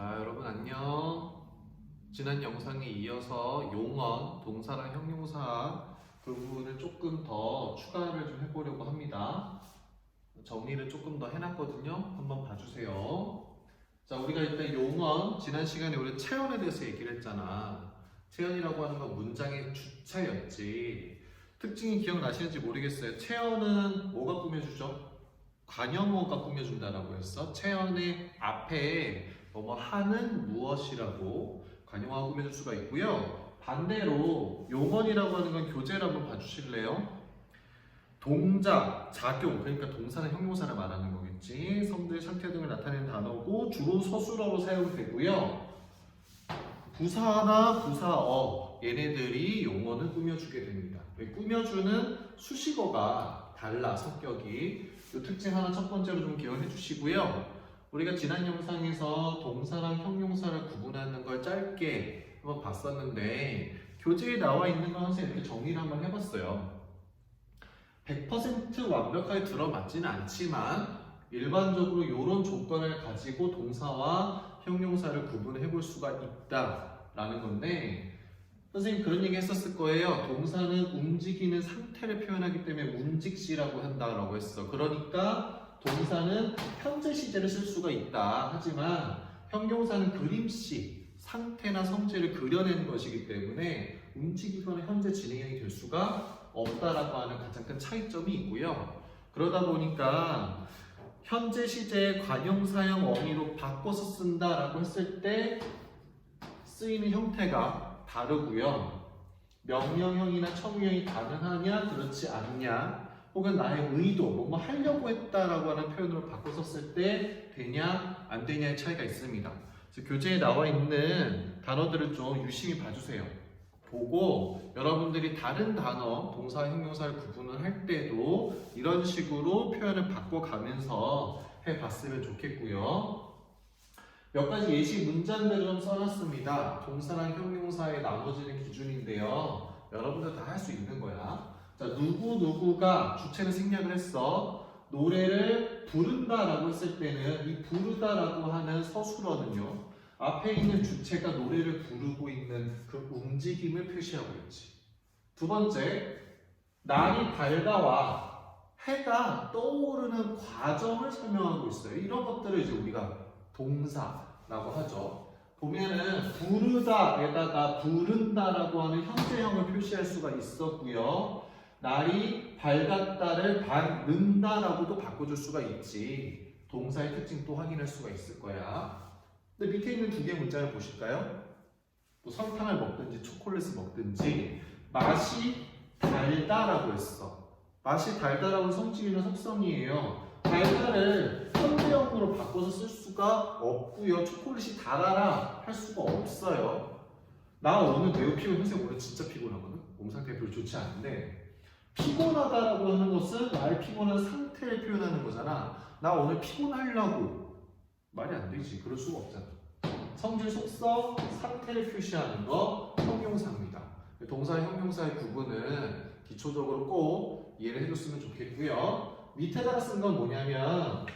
자, 여러분 안녕. 지난 영상에 이어서 용언, 동사랑 형용사 그 부분을 조금 더 추가를 좀 해보려고 합니다. 정리를 조금 더 해놨거든요. 한번 봐주세요. 자, 우리가 일단 용언, 지난 시간에 우리 체언에 대해서 얘기를 했잖아. 체언이라고 하는 건 문장의 주체였지. 특징이 기억나시는지 모르겠어요. 체언은 뭐가 꾸며주죠? 관형어가 꾸며준다라고 했어. 체언의 앞에 뭐뭐 하는 무엇이라고 관용어가 꾸며줄 수가 있고요. 반대로 용언이라고 하는 건 교재를 한번 봐주실래요? 동작, 작용, 그러니까 동사나 형용사를 말하는 거겠지. 성질, 상태 등을 나타내는 단어고 주로 서술어로 사용되고요. 부사나 부사어 얘네들이 용어는 꾸며주게 됩니다. 꾸며주는 수식어가 달라 성격이 이 특징 하나 첫 번째로 좀 기억해 주시고요. 우리가 지난 영상에서 동사랑 형용사를 구분하는 걸 짧게 한번 봤었는데 교재에 나와 있는 거 항상 이렇게 정리를 한번 해봤어요. 100% 완벽하게 들어맞지는 않지만 일반적으로 이런 조건을 가지고 동사와 형용사를 구분해 볼 수가 있다라는 건데 선생님 그런 얘기 했었을 거예요. 동사는 움직이는 상태를 표현하기 때문에 움직시라고 한다라고 했어. 그러니까 동사는 현재 시제를 쓸 수가 있다. 하지만 형용사는 그림씨, 상태나 성질을 그려내는 것이기 때문에 움직이거나 현재 진행이 될 수가 없다라고 하는 가장 큰 차이점이 있고요. 그러다 보니까 현재 시제 관용사형 어미로 바꿔서 쓴다라고 했을 때 쓰이는 형태가 다르고요. 명령형이나 청유형이 가능하냐, 그렇지 않냐, 혹은 나의 의도, 뭐뭐 하려고 했다라고 하는 표현으로 바꿔 썼을 때 되냐, 안 되냐의 차이가 있습니다. 그래서 교재에 나와 있는 단어들을 좀 유심히 봐주세요. 보고 여러분들이 다른 단어, 동사, 형용사를 구분을 할 때도 이런 식으로 표현을 바꿔가면서 해봤으면 좋겠고요. 몇 가지 예시 문장들을 좀 써놨습니다. 동사랑 형용사에 나눠지는 기준인데요. 여러분들 다 할 수 있는 거야. 자, 누구 누구가 주체는 생략을 했어. 노래를 부른다라고 했을 때는 이 부르다라고 하는 서술어는요. 앞에 있는 주체가 노래를 부르고 있는 그 움직임을 표시하고 있지. 두 번째, 날이 밝아와 해가 떠오르는 과정을 설명하고 있어요. 이런 것들을 이제 우리가 동사라고 하죠. 보면은 부르다에다가 부른다라고 하는 현재형을 표시할 수가 있었고요. 날이 밝았다를 밝는다라고도 바꿔줄 수가 있지. 동사의 특징 또 확인할 수가 있을 거야. 근데 밑에 있는 두개 문장을 보실까요? 뭐 설탕을 먹든지 초콜릿을 먹든지 맛이 달다라고 했어. 맛이 달다라고 성질이나 속성이에요. 달다를 현대형으로 바꿔서 쓸 수가 없고요. 초콜릿이 달아라 할 수가 없어요. 나 오늘 매우 피곤해. 선생님 오늘 진짜 피곤하거든. 몸 상태 별로 좋지 않은데 피곤하다라고 하는 것은 나의 피곤한 상태를 표현하는 거잖아. 나 오늘 피곤하려고 말이 안 되지. 그럴 수가 없잖아. 성질 속성, 상태를 표시하는 거 형용사입니다. 동사 형용사의 구분은 기초적으로 꼭 이해를 해줬으면 좋겠고요. 밑에다가 쓴 건 뭐냐면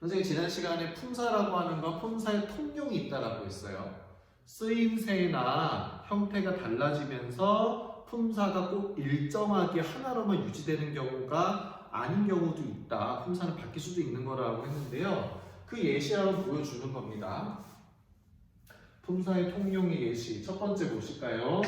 선생님 지난 시간에 품사라고 하는 건 품사의 통용이 있다라고 했어요. 쓰임새나 형태가 달라지면서 품사가 꼭 일정하게 하나로만 유지되는 경우가 아닌 경우도 있다. 품사는 바뀔 수도 있는 거라고 했는데요. 그 한번 보여주는 겁니다. 품사의 통용의 예시. 첫 번째 보실까요?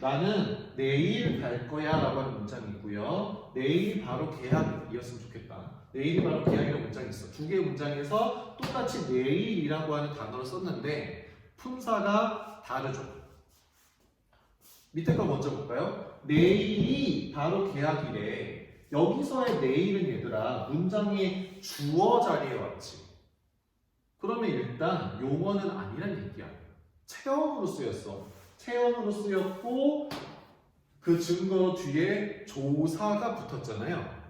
나는 내일 갈 거야 라고 하는 문장이 있고요. 내일이 바로 계약이었으면 좋겠다. 내일이 바로 계약이라는 문장이 있어. 두 개의 문장에서 똑같이 내일이라고 하는 단어를 썼는데 품사가 다르죠. 밑에 거 먼저 볼까요? 내일이 바로 계약이래. 여기서의 내일은 얘들아 문장의 주어 자리에 왔지. 그러면 일단 용어는 아니란 얘기야. 체험으로 쓰였어. 체험으로 쓰였고 그 증거 뒤에 조사가 붙었잖아요.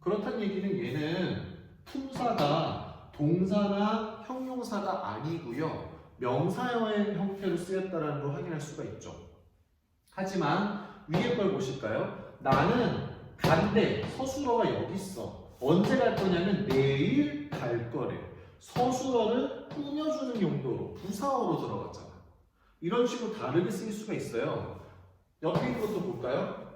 그렇다는 얘기는 얘는 품사가 동사나 형용사가 아니고요. 명사형의 형태로 쓰였다는 걸 확인할 수가 있죠. 하지만 위에 걸 보실까요? 나는 간대 서술어가 여기 있어. 언제 갈 거냐면 내일 갈 거래. 서술어를 꾸며주는 용도로 부사어로 들어갔잖아. 이런 식으로 다르게 쓰일 수가 있어요. 옆에 있는 것도 볼까요?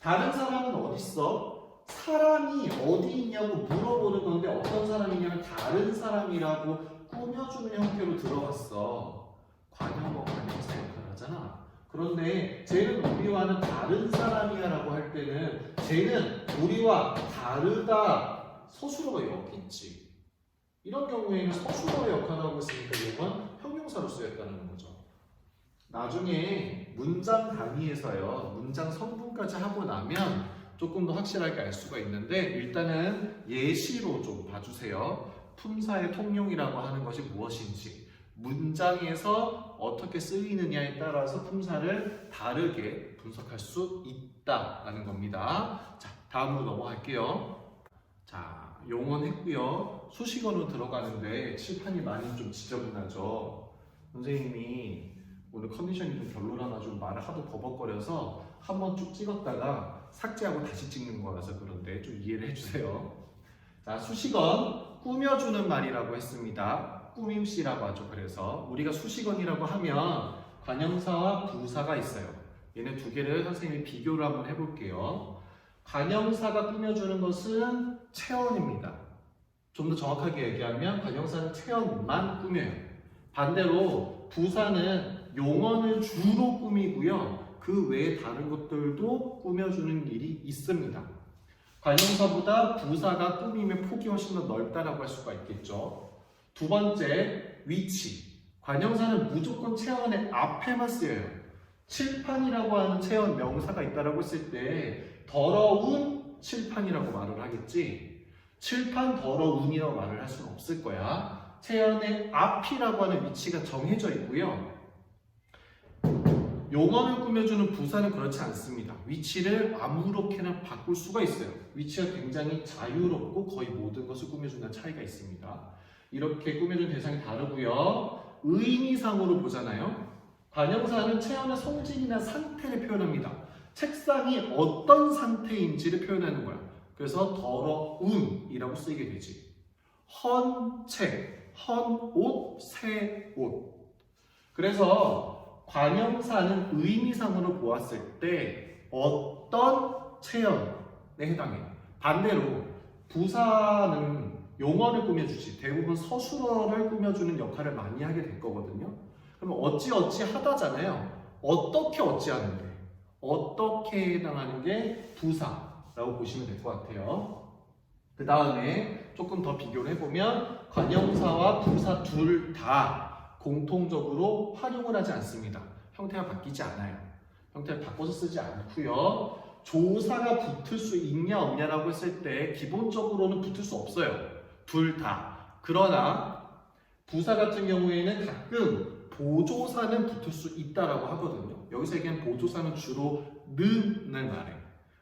다른 사람은 어디 있어? 사람이 어디 있냐고 물어보는 건데 어떤 사람이냐면 다른 사람이라고 꾸며주는 형태로 들어갔어. 관여뭐 관여사 역할을 하잖아. 그런데 쟤는 우리와는 다른 사람이야 라고 할 때는 쟤는 우리와 다르다 서술어가 엮겠지. 이런 경우에는 서술어의 역할을 하고 있으니까 이건 형용사로 쓰였다는 거죠. 나중에 문장 단위에서요, 문장 성분까지 하고 나면 조금 더 확실하게 알 수가 있는데 일단은 예시로 좀 봐주세요. 품사의 통용이라고 하는 것이 무엇인지 문장에서 어떻게 쓰이느냐에 따라서 품사를 다르게 분석할 수 있다라는 겁니다. 자, 다음으로 넘어갈게요. 자, 용언 했고요. 수식어로 들어가는데 칠판이 많이 좀 지저분하죠. 선생님이 오늘 컨디션이 좀 별로라나 좀 말을 하도 버벅거려서 한 번 쭉 찍었다가 삭제하고 다시 찍는 거라서 그런데 좀 이해를 해주세요. 자, 수식어 꾸며주는 말이라고 했습니다. 꾸밈씨라고 하죠. 그래서 우리가 수식어이라고 하면 관형사와 부사가 있어요. 얘네 두 개를 선생님이 비교를 한번 해볼게요. 관형사가 꾸며주는 것은 체언입니다. 좀 더 정확하게 얘기하면 관형사는 체언만 꾸며요. 반대로 부사는 용언을 주로 꾸미고요. 그 외에 다른 것들도 꾸며주는 일이 있습니다. 관형사보다 부사가 꾸밈의 폭이 훨씬 더 넓다라고 할 수가 있겠죠. 두 번째, 위치. 관형사는 무조건 체언의 앞에만 쓰여요. 칠판이라고 하는 체언 명사가 있다라고 했을 때 더러운 칠판이라고 말을 하겠지. 칠판 더러운이라고 말을 할 수는 없을 거야. 체언의 앞이라고 하는 위치가 정해져 있고요. 용어를 꾸며주는 부사는 그렇지 않습니다. 위치를 아무렇게나 바꿀 수가 있어요. 위치가 굉장히 자유롭고 거의 모든 것을 꾸며준다는 차이가 있습니다. 이렇게 꾸며준 대상이 다르고요. 의미상으로 보잖아요. 관형사는 체험의 성질이나 상태를 표현합니다. 책상이 어떤 상태인지를 표현하는 거야. 그래서 더러운이라고 쓰이게 되지. 헌 책, 헌 옷, 새 옷. 그래서 관형사는 의미상으로 보았을 때 어떤 체험에 해당해요. 반대로 부사는 용어를 꾸며주지 대부분 서술어를 꾸며주는 역할을 많이 하게 될 거거든요. 그럼 어찌 어찌 하다잖아요. 어떻게 어찌 하는데 어떻게 해당하는 게 부사라고 보시면 될 것 같아요. 그 다음에 조금 더 비교를 해보면 관형사와 부사 둘 다 공통적으로 활용을 하지 않습니다. 형태가 바뀌지 않아요. 형태를 바꿔서 쓰지 않고요. 조사가 붙을 수 있냐 없냐라고 했을 때 기본적으로는 붙을 수 없어요. 둘 다. 그러나 부사 같은 경우에는 가끔 보조사는 붙을 수 있다라고 하거든요. 여기서 얘기한 보조사는 주로 는을 말해.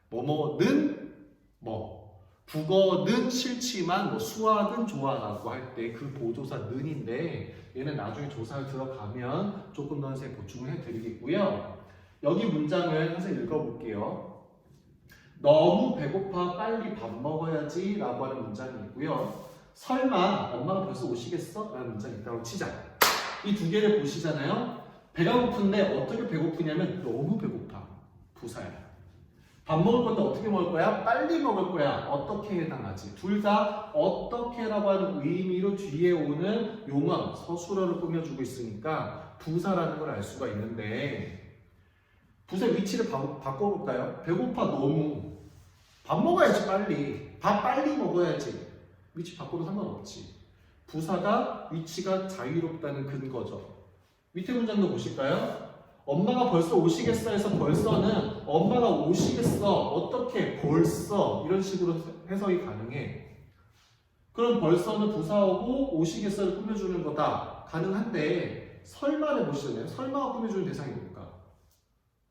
뭐뭐는 뭐. 국어는 싫지만 뭐 수학은 좋아라고 할 때 그 보조사 는인데 얘는 나중에 조사를 들어가면 조금 더 선생님 보충을 해드리겠고요. 여기 문장을 선생님 읽어볼게요. 너무 배고파 빨리 밥 먹어야지 라고 하는 문장이 있고요. 설마 엄마가 벌써 오시겠어? 라는 문장이 있다고 치자. 이 두 개를 보시잖아요. 배가 고픈데 어떻게 배고프냐면 너무 배고파. 부사야. 밥 먹을 건데 어떻게 먹을 거야? 빨리 먹을 거야. 어떻게 해당하지? 둘 다 어떻게라고 하는 의미로 뒤에 오는 용어, 서술어를 꾸며주고 있으니까 부사라는 걸 알 수가 있는데 부사 위치를 바, 바꿔볼까요? 배고파 너무 밥 먹어야지 빨리 밥 빨리 먹어야지 위치 바꿔도 상관없지. 부사가 위치가 자유롭다는 근거죠. 밑에 문장도 보실까요? 엄마가 벌써 오시겠어 해서 벌써는 엄마가 오시겠어 어떻게 벌써 이런 식으로 해석이 가능해. 그럼 벌써는 부사하고 오시겠어를 꾸며주는 거다. 가능한데 설마를 보시잖아요? 설마가 꾸며주는 대상이 뭘까?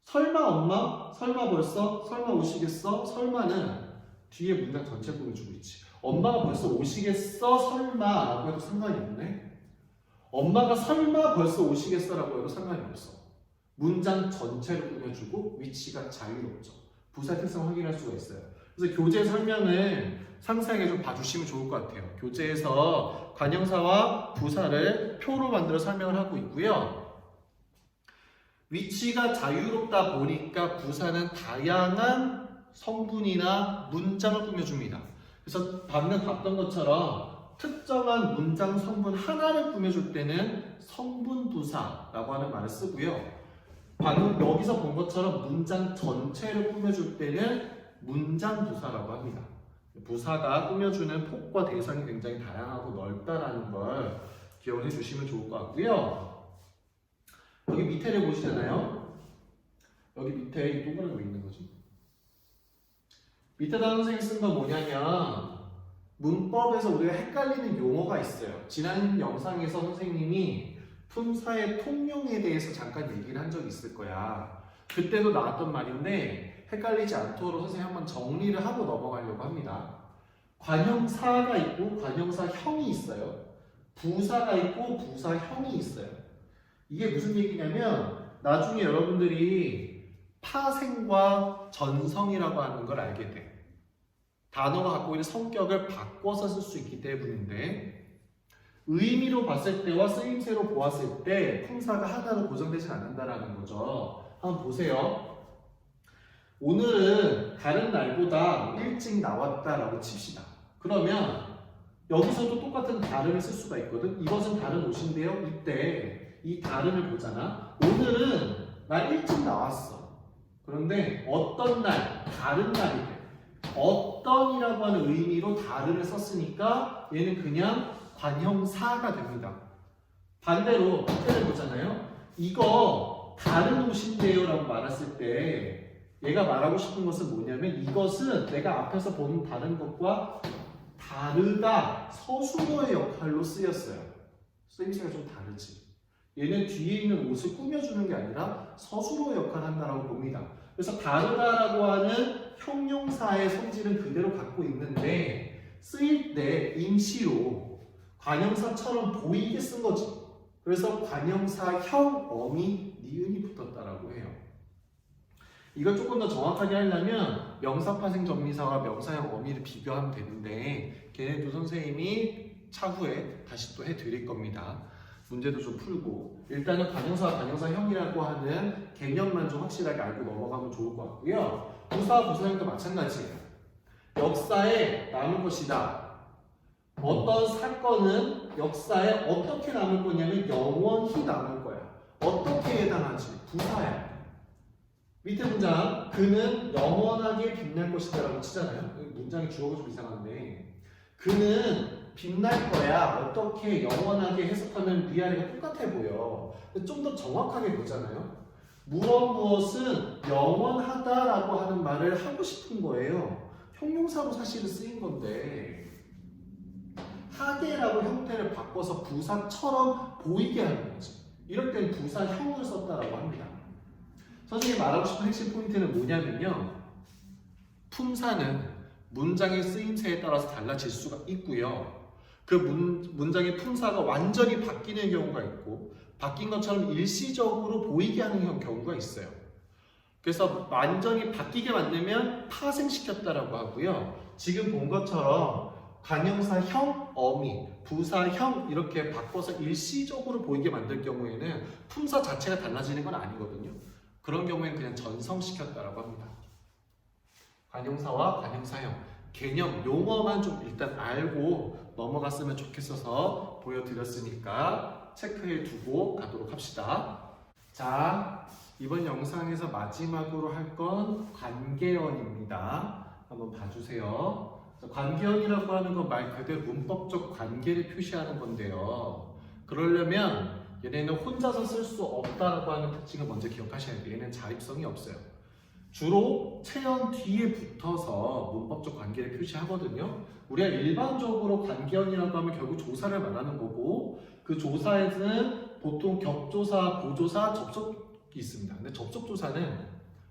설마 엄마? 설마 벌써? 설마 오시겠어? 설마는 뒤에 문장 전체 꾸며주고 있지 엄마가 벌써 오시겠어 설마 라고 해도 상관이 없네 엄마가 설마 벌써 오시겠어 라고 해도 상관이 없어 문장 전체를 꾸며주고 위치가 자유롭죠. 부사 특성 확인할 수가 있어요. 그래서 교재 설명을 상세하게 좀 봐주시면 좋을 것 같아요. 교재에서 관형사와 부사를 표로 만들어 설명을 하고 있고요. 위치가 자유롭다 보니까 부사는 다양한 성분이나 문장을 꾸며줍니다. 그래서 방금 봤던 것처럼 특정한 문장 성분 하나를 꾸며줄 때는 성분 부사라고 하는 말을 쓰고요. 방금 여기서 본 것처럼 문장 전체를 꾸며줄 때는 문장 부사라고 합니다. 부사가 꾸며주는 폭과 대상이 굉장히 다양하고 넓다라는 걸 기억을 해주시면 좋을 것 같고요. 여기 밑에를 보시잖아요. 여기 밑에 이 동그란 거 있는 거지. 밑에다 선생님이 쓴 건 뭐냐면 문법에서 우리가 헷갈리는 용어가 있어요. 지난 영상에서 선생님이 품사의 통용에 대해서 잠깐 얘기를 한 적이 있을 거야. 그때도 나왔던 말인데 헷갈리지 않도록 선생님 한번 정리를 하고 넘어가려고 합니다. 관형사가 있고 관형사형이 있어요. 부사가 있고 부사형이 있어요. 이게 무슨 얘기냐면 나중에 여러분들이 파생과 전성이라고 하는 걸 알게 돼. 단어가 갖고 있는 성격을 바꿔서 쓸 수 있기 때문인데 의미로 봤을 때와 쓰임새로 보았을 때 품사가 하나로 고정되지 않는다라는 거죠. 한번 보세요. 오늘은 다른 날보다 일찍 나왔다라고 칩시다. 그러면 여기서도 똑같은 다른을 쓸 수가 있거든. 이것은 다른 옷인데요. 이때 이 다른을 보잖아. 오늘은 나 일찍 나왔어. 그런데 어떤 날, 다른 날이 돼. 어떤이라고 하는 의미로 다른을 썼으니까 얘는 그냥 관형사가 됩니다. 반대로 밑에를 보잖아요. 이거 다른 옷인데요 라고 말했을 때 얘가 말하고 싶은 것은 뭐냐면 이것은 내가 앞에서 본 다른 것과 다르다 서술어의 역할로 쓰였어요. 쓰임새가 좀 다르지. 얘는 뒤에 있는 옷을 꾸며주는 게 아니라 서술어 역할을 한다라고 봅니다. 그래서 다르다라고 하는 형용사의 성질은 그대로 갖고 있는데 쓰일 때 임시로 관형사처럼 보이게 쓴 거지. 그래서 관형사 형 어미 니은이 붙었다라고 해요. 이걸 조금 더 정확하게 하려면 명사파생 전미사와 명사형 어미를 비교하면 되는데 걔네도 선생님이 차후에 다시 또 해드릴 겁니다. 문제도 좀 풀고 일단은 관형사와 관형사형이라고 하는 개념만 좀 확실하게 알고 넘어가면 좋을 것 같고요. 부사와 부사형도 마찬가지예요. 역사에 남을 것이다. 어떤 사건은 역사에 어떻게 남을 거냐면 영원히 남을 거야. 어떻게 해당하지? 부사야. 밑에 문장 그는 영원하게 빛날 것이다라고 치잖아요. 문장이 주어가 좀 이상한데 그는 빛날 거야. 어떻게 영원하게 해석하면 위아래가 똑같아 보여. 좀 더 정확하게 보잖아요. 무엇 무엇은 영원하다라고 하는 말을 하고 싶은 거예요. 형용사로 사실은 쓰인 건데 하게라고 형태를 바꿔서 부사처럼 보이게 하는 거지. 이럴 땐 부사형을 썼다라고 합니다. 선생님이 말하고 싶은 핵심 포인트는 뭐냐면요. 품사는 문장의 쓰임새에 따라서 달라질 수가 있고요. 그 문, 문장의 품사가 완전히 바뀌는 경우가 있고 바뀐 것처럼 일시적으로 보이게 하는 경우가 있어요. 그래서 완전히 바뀌게 만들면 파생시켰다라고 하고요. 지금 본 것처럼 관형사 형, 어미, 부사 형 이렇게 바꿔서 일시적으로 보이게 만들 경우에는 품사 자체가 달라지는 건 아니거든요. 그런 경우에는 그냥 전성시켰다라고 합니다. 관형사와 관형사형 개념 용어만 좀 일단 알고 넘어갔으면 좋겠어서 보여드렸으니까 체크해 두고 가도록 합시다. 자, 이번 영상에서 마지막으로 할 건 관계언입니다. 한번 봐주세요. 관계언이라고 하는 건 말 그대로 문법적 관계를 표시하는 건데요. 그러려면 얘네는 혼자서 쓸 수 없다라고 하는 특징을 먼저 기억하셔야 돼요. 얘는 자립성이 없어요. 주로 체형 뒤에 붙어서 문법적 관계를 표시하거든요. 우리가 일반적으로 관계언이라고 하면 결국 조사를 말하는 거고 그 조사에는 보통 격조사, 보조사, 접속이 있습니다. 근데 접속조사는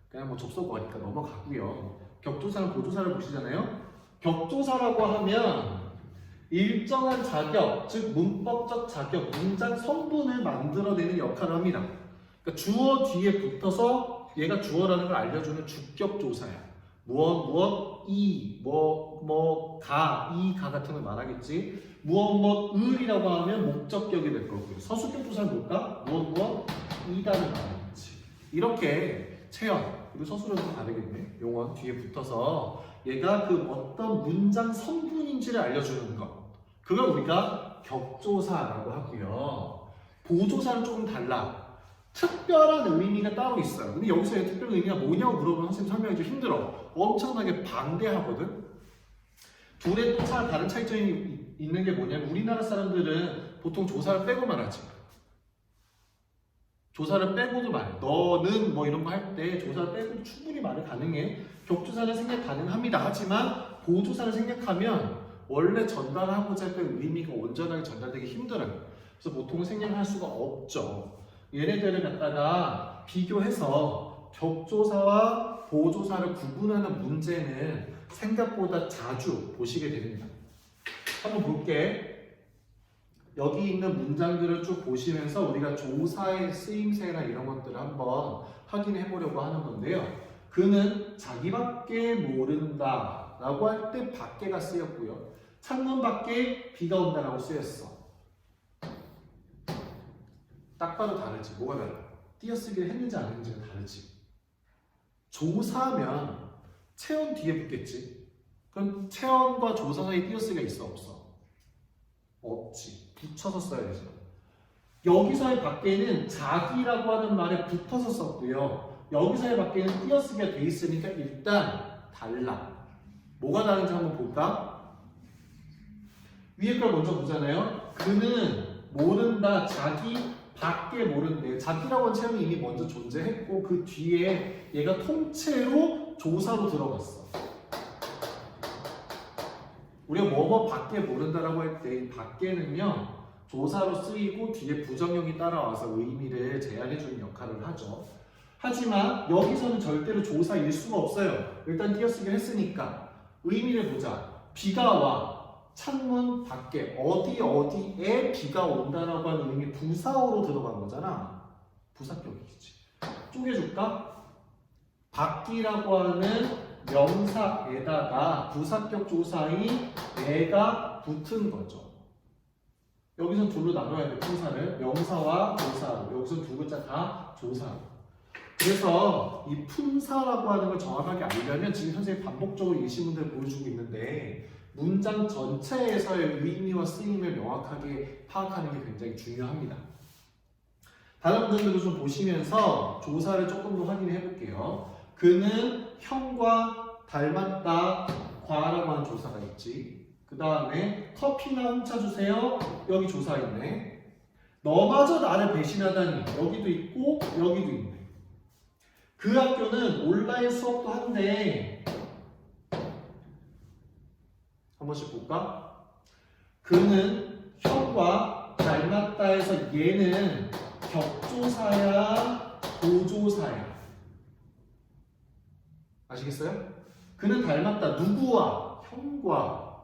그냥 뭐 접속어니까 넘어가고요. 격조사랑 보조사를 보시잖아요. 격조사라고 하면 일정한 자격, 즉 문법적 자격, 문장 성분을 만들어내는 역할을 합니다. 그러니까 주어 뒤에 붙어서 얘가 주어라는 걸 알려주는 주격조사야. 무엇 무엇 이, 뭐, 뭐, 가, 이, 가 같은 걸 말하겠지. 무엇, 뭐, 을이라고 하면 목적격이 될 거고요. 서술격 조사는 뭘까? 무엇, 무엇, 이다를 말하겠지. 이렇게 체형, 그리고 서술형도 다르겠네. 용어 뒤에 붙어서 얘가 그 어떤 문장 성분인지를 알려주는 것. 그걸 우리가 격조사라고 하고요. 보조사는 조금 달라. 특별한 의미가 따로 있어요. 근데 여기서 의 특별한 의미가 뭐냐고 물어보면 선생님 설명이 좀 힘들어. 엄청나게 방대하거든. 둘의 또 차- 다른 차이점이 이- 있는 게 뭐냐면 우리나라 사람들은 보통 조사를 빼고만 하지. 조사를 빼고도 말해. 너는 뭐 이런 거 할 때 조사를 빼고도 충분히 말이 가능해. 격조사는 생략 가능합니다. 하지만 보조사를 생략하면 원래 전달하고자 했던 의미가 온전하게 전달되기 힘들어요. 그래서 보통은 생략할 수가 없죠. 얘네들을 갖다가 비교해서 격조사와 보조사를 구분하는 문제는 생각보다 자주 보시게 됩니다. 한번 볼게. 여기 있는 문장들을 쭉 보시면서 우리가 조사의 쓰임새나 이런 것들을 한번 확인해 보려고 하는 건데요. 그는 자기밖에 모른다 라고 할 때 밖에가 쓰였고요. 창문 밖에 비가 온다라고 쓰였어. 딱 봐도 다르지. 뭐가 달라? 띄어쓰기를 했는지 안 했는지가 다르지. 조사면 체온 뒤에 붙겠지. 그럼 체온과 조사 사이에 띄어쓰기가 있어 없어? 없지. 붙여서 써야 되죠. 여기서의 밖에는 자기라고 하는 말에 붙어서 썼고요. 여기서의 밖에는 띄어쓰기가 돼 있으니까 일단 달라. 뭐가 다른지 한번 볼까? 위에 걸 먼저 보잖아요. 그는 모른다. 자기 밖에 모른대. 자기라고 하는 체험이 이미 먼저 존재했고 그 뒤에 얘가 통째로 조사로 들어갔어. 우리가 뭐뭐 밖에 모른다라고 할 때 밖에는요 조사로 쓰이고 뒤에 부정형이 따라와서 의미를 제한해주는 역할을 하죠. 하지만 여기서는 절대로 조사일 수가 없어요. 일단 띄어쓰기를 했으니까 의미를 보자. 비가 와. 창문 밖에 어디 어디에 비가 온다라고 하는 의미 부사어로 들어간 거잖아. 부사격이지. 쪼개줄까? 밖이라고 하는 명사에다가 부사격 조사인 내가 붙은 거죠. 여기서 둘로 나눠야 돼, 품사를. 명사와 조사로. 여기서 두 글자 다 조사로. 그래서 이 품사라고 하는 걸 정확하게 알려면 지금 선생님이 반복적으로 이 신문들을 보여주고 있는데 문장 전체에서의 의미와 쓰임을 명확하게 파악하는 게 굉장히 중요합니다. 다른 문장들도 좀 보시면서 조사를 조금 더 확인해 볼게요. 그는 형과 닮았다 과라고 하는 조사가 있지. 그 다음에 커피나 홍차 주세요. 여기 조사 있네. 너마저 나를 배신하다니 여기도 있고 여기도 있네. 그 학교는 온라인 수업도 한대. 한 번씩 볼까? 그는 형과 닮았다 해서 얘는 격조사야, 보조사야. 아시겠어요? 그는 닮았다. 누구와? 형과.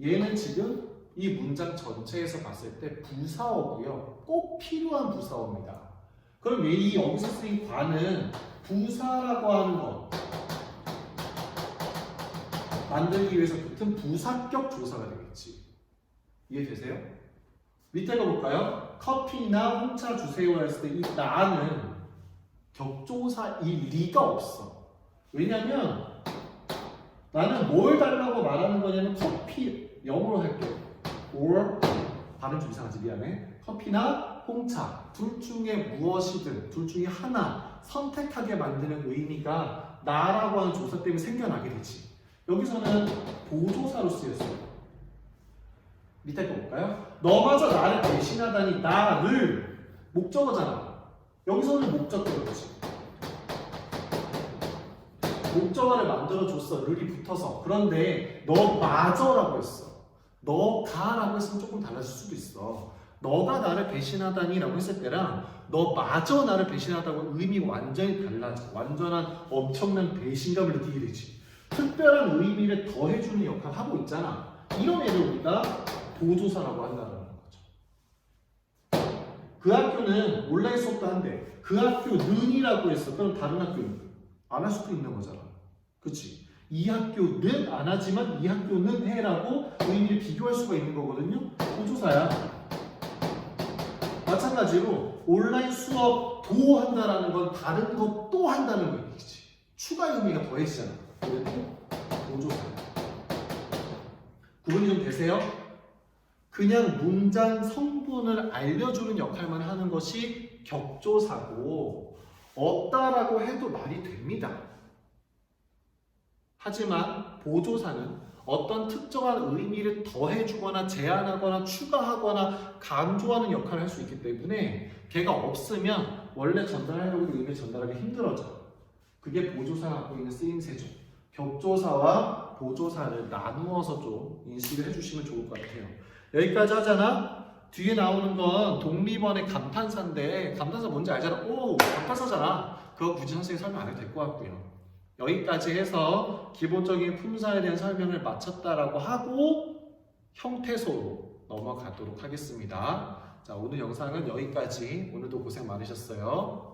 얘는 지금 이 문장 전체에서 봤을 때 부사어고요. 꼭 필요한 부사어입니다. 그럼 왜이 여기서 쓰인 과는 부사라고 하는 것 만들기 위해서 붙은 부사격 조사가 되겠지. 이해되세요? 밑에 거 볼까요? 커피나 홍차 주세요 했을 때 이 나는 격조사일 리가 없어. 왜냐면 나는 뭘 달라고 말하는 거냐면 커피 영어로 할게요. or 발음 좀 이상하지 미안해. 커피나 홍차 둘 중에 무엇이든 둘 중에 하나 선택하게 만드는 의미가 나라고 하는 조사 때문에 생겨나게 되지. 여기서는 보조사로 쓰였어요. 밑에 거 볼까요? 너마저 나를 배신하다니 나를 목적어잖아. 여기서는 목적어였지. 목적어를 만들어줬어. 르이 붙어서. 그런데 너마저라고 했어. 너가라고 했으면 조금 달라질 수도 있어. 너가 나를 배신하다니 라고 했을 때랑 너마저 나를 배신하다고 의미 완전히 달라져. 완전한 엄청난 배신감을 느끼게 되지. 특별한 의미를 더해주는 역할을 하고 있잖아. 이런 애를 우리가 보조사라고 한다는 거죠. 그 학교는 온라인 수업도 한대. 그 학교 는이라고 했어. 그럼 다른 학교는 안 할 수도 있는 거잖아. 그치? 이 학교는 안 하지만 이 학교는 해라고 의미를 비교할 수가 있는 거거든요. 보조사야. 마찬가지로 온라인 수업 도 한다라는 건 다른 것도 한다는 거 얘기지. 추가 의미가 더해지잖아. 보조사. 구분이 좀 되세요? 그냥 문장 성분을 알려주는 역할만 하는 것이 격조사고 없다라고 해도 말이 됩니다. 하지만 보조사는 어떤 특정한 의미를 더해주거나 제한하거나 추가하거나 강조하는 역할을 할 수 있기 때문에 걔가 없으면 원래 전달하려고 의미를 전달하기 힘들어져. 그게 보조사가 갖고 있는 쓰임새죠. 격조사와 보조사를 나누어서 좀 인식을 해주시면 좋을 것 같아요. 여기까지 하잖아. 뒤에 나오는 건 독립원의 감탄사인데 감탄사 뭔지 알잖아. 오 감탄사잖아. 그거 굳이 선생님 설명 안 해도 될 것 같고요. 여기까지 해서 기본적인 품사에 대한 설명을 마쳤다라고 하고 형태소로 넘어가도록 하겠습니다. 자 오늘 영상은 여기까지. 오늘도 고생 많으셨어요.